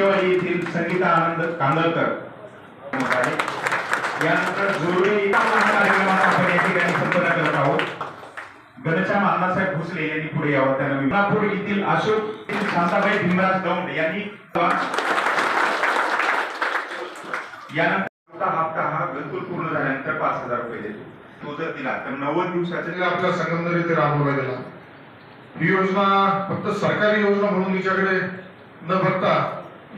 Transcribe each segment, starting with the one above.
टाळ्या येथील संगीता आनंद कांदळकर. यानंतर जोडवे कार्यक्रमात आपण या ठिकाणी संपन्न करत आहोत. घनश्याम अण्णासाहेब भोसले यांनी पुढे यावं त्यांना विमापूर येथील अशोक शांताबाई भीमराज दौंड यांनी यानंतर हप्ता हा घरकुल पूर्ण झाल्यानंतर पाच हजार रुपये देतो. तो जर दिला तर नव्वद दिवसाचे त्याला आपल्या संगमनेर येथे राबवला गेला. ही योजना फक्त सरकारी योजना म्हणून तिच्याकडे न बघता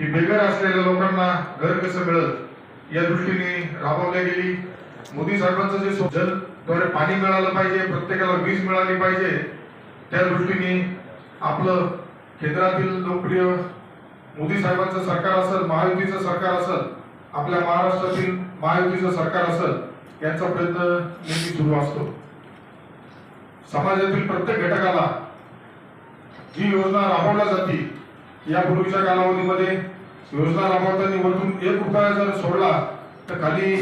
ही बेघर असलेल्या लोकांना घर कसं मिळत या दृष्टीने राबवल्या गेली. मोदी साहेबांचं जे स्व- जलद्वारे पाणी मिळालं पाहिजे प्रत्येकाला वीज मिळाली पाहिजे त्या दृष्टीने आपलं केंद्रातील लोकप्रिय मोदी साहेबांचं सरकार असेल महायुतीचं सरकार असेल आपल्या महाराष्ट्रातील महायुतीचं सरकार असेल यांचा प्रयत्न नेहमी सुरू असतो. समाजातील प्रत्येक घटकाला जी योजना राबवल्या जाते यापूर्वीच्या कालावधीमध्ये योजना राबवताना वरतून एक रुपया जर सोडला तर खाली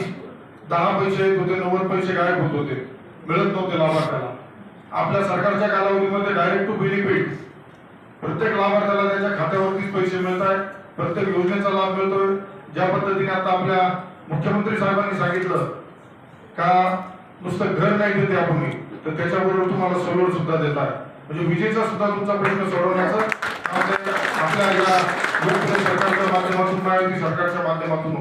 दहा पैसे येत होते नव्वद पैसे गायब होत होते. मिळत नव्हते लाभार्थ्याला. आपल्या सरकारच्या कालावधीमध्ये डायरेक्ट टू बेनिफिट प्रत्येक लाभार्थ्याला त्याच्या खात्यावरतीच पैसे मिळत आहेत. प्रत्येक योजनेचा लाभ मिळतोय. ज्या पद्धतीने आता आपल्या मुख्यमंत्री साहेबांनी सांगितलं का नुसतं घर नाही देते आपण. तर त्याच्याबरोबर तुम्हाला सोलर सुद्धा देतात म्हणजे विजेचा सुद्धा तुमचा प्रश्न सोडवण्याचं आपल्या या सरकारच्या माध्यमातून महायुती सरकारच्या माध्यमातून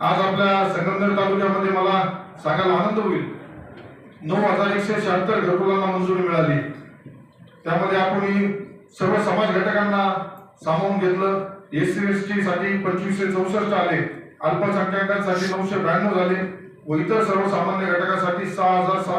आज आपल्या संगमनेर तालुक्यामध्ये मला सांगायला आनंद होईल नऊ हजार एकशे शहात्तर घरकुलांना मंजुरी मिळाली त्यामध्ये आपण सर्व समाज घटकांना सामावून घेतलं एस सी एस टी साठी पंचवीसशे चौसष्ट आले अल्पसंख्याकांसाठी नऊशे ब्याण्णव झाले व इतर सर्वसामान्य घटकासाठी सहा हजार सात